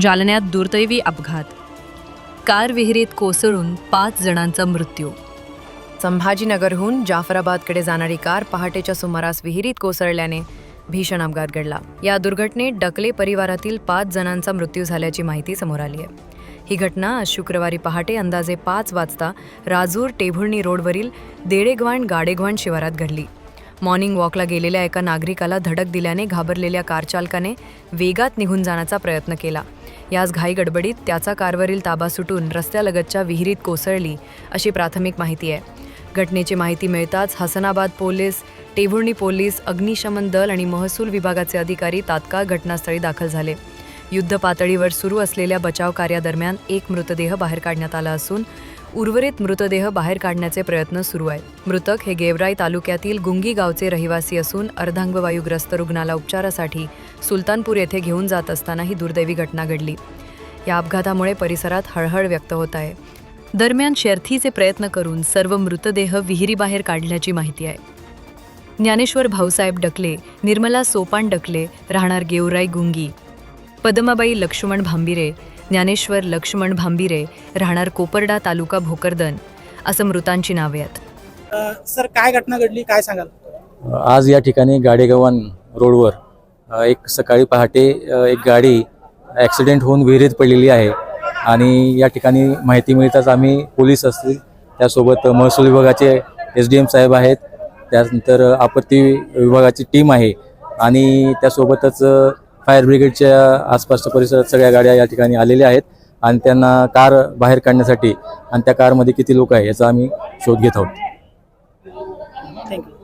जालन्यात दुर्दैवी अपघात. कार विहिरीत कोसळून पाच जणांचा मृत्यू. संभाजीनगरहून जाफराबादकडे जाणारी कार पहाटेच्या सुमारास विहिरीत कोसळल्याने भीषण अपघात घडला. या दुर्घटनेत डकले परिवारातील पाच जणांचा मृत्यू झाल्याची माहिती समोर आली आहे. ही घटना आज शुक्रवारी पहाटे अंदाजे पाच वाजता राजूर टेभुर्णी रोडवरील देडेगव्हाण गाडेगव्हाण शिवारात घडली. मॉर्निंग वॉकला गेलेल्या एका नागरिकाला धडक दिल्याने घाबरलेल्या कारचालकाने वेगात निघून जाण्याचा प्रयत्न केला. याच घाई गडबडीत त्याचा कारवरील ताबा सुटून रस्त्यालगतच्या विहिरीत कोसळली अशी प्राथमिक माहिती आहे. घटनेची माहिती मिळताच हसनाबाद पोलीस टेभुर्णी पोलीस अग्निशमन दल आणि महसूल विभागाचे अधिकारी तात्काळ घटनास्थळी दाखल झाले. युद्ध पातळीवर सुरू असलेल्या बचाव कार्यादरम्यान एक मृतदेह बाहेर काढण्यात आला असून उर्वरित मृतदेह बाहेर काढण्याचे प्रयत्न सुरू आहेत. मृतक हे गेवराई तालुक्यातील गुंगी गावचे रहिवासी असून अर्धांगवायूग्रस्त रुग्णाला उपचारासाठी सुलतानपूर येथे घेऊन जात असताना ही दुर्दैवी घटना घडली. या अपघातामुळे परिसरात हळहळ व्यक्त होत आहे. दरम्यान शर्थीचे प्रयत्न करून सर्व मृतदेह विहिरीबाहेर काढल्याची माहिती आहे. ज्ञानेश्वर भाऊसाहेब डकले निर्मला सोपान डकले राहणार गेवराई गुंगी पदमाबाई लक्ष्मण भांबिरे ज्ञानेश्वर लक्ष्मण भांबिरे राहणार कोपर्डा तालुका भोकरदन असं मृतांची नावे आहेत. सर काय घटना घडली? काय सांगाल? आज या ठिकाणी गाडेगव्हाण रोडवर एक सकाळी पहाटे एक गाडी ॲक्सिडेंट होऊन विहिरीत पडलेली आहे आणि या ठिकाणी माहिती मिळताच आम्ही पोलीस असतील त्यासोबत महसूल विभागाचे एस डी एम साहेब आहेत त्यानंतर आपत्ती विभागाची टीम आहे आणि त्यासोबतच फायर ब्रिगेडच्या आसपासच्या परिसरात सगळ्या गाड्या या ठिकाणी आलेल्या आहेत आणि त्यांना कार बाहेर काढण्यासाठी आणि त्या कारमध्ये किती लोक आहे याचा आम्ही शोध घेत आहोत. थँक्यू